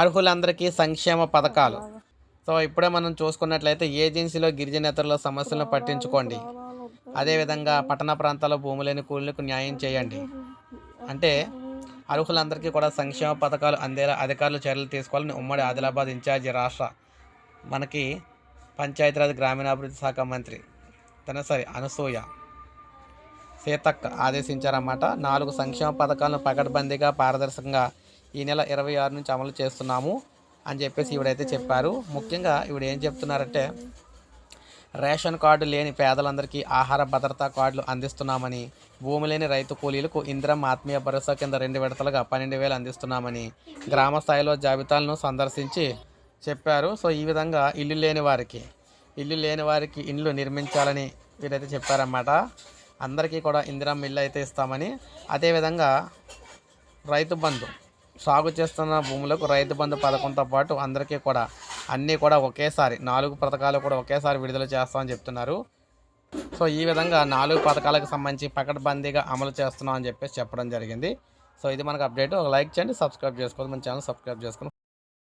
అర్హులందరికీ సంక్షేమ పథకాలు. సో ఇప్పుడే మనం చూసుకున్నట్లయితే ఏజెన్సీలో గిరిజనేతరుల సమస్యలను పట్టించుకోండి. అదేవిధంగా పట్టణ ప్రాంతాల్లో భూమి లేని కూలీలకు న్యాయం చేయండి. అంటే అర్హులందరికీ కూడా సంక్షేమ పథకాలు అందేలా అధికారులు చర్యలు తీసుకోవాలని ఉమ్మడి ఆదిలాబాద్ ఇన్ఛార్జి రాష్ట్ర మనకి పంచాయతీరాజ్ గ్రామీణాభివృద్ధి శాఖ మంత్రి తనసరి అనసూయ సీతక్క ఆదేశించారన్నమాట. నాలుగు సంక్షేమ పథకాలను పకడ్బందీగా పారదర్శకంగా ఈ నెల ఇరవై ఆరు నుంచి అమలు చేస్తున్నాము అని చెప్పేసి ఈవిడైతే చెప్పారు. ముఖ్యంగా ఈవిడ ఏం చెప్తున్నారంటే రేషన్ కార్డు లేని పేదలందరికీ ఆహార భద్రతా కార్డులు అందిస్తున్నామని భూమి లేని రైతు కూలీలకు ఇందిరం ఆత్మీయ భరోసా కింద రెండు విడతలుగా పన్నెండు వేలు అందిస్తున్నామని గ్రామ స్థాయిలో జాబితాలను సందర్శించి చెప్పారు. సో ఈ విధంగా ఇల్లు లేని వారికి ఇల్లు లేని వారికి ఇల్లు నిర్మించాలని వీరైతే చెప్పారన్నమాట. అందరికీ కూడా ఇందిరం ఇల్లు అయితే ఇస్తామని. అదేవిధంగా రైతు బంధు సాగు చేస్తున్న భూములకు రైతు బంధు పథకంతో పాటు అందరికీ కూడా అన్నీ కూడా ఒకేసారి నాలుగు పథకాలు కూడా ఒకేసారి విడుదల చేస్తామని చెప్తున్నారు. సో ఈ విధంగా నాలుగు పథకాలకు సంబంధించి పకడ్బందీగా అమలు చేస్తున్నాం అని చెప్పేసి చెప్పడం జరిగింది. సో ఇది మనకు అప్డేట్. ఒక లైక్ చేయండి సబ్స్క్రైబ్ చేసుకోండి మన ఛానల్ సబ్స్క్రైబ్ చేసుకుని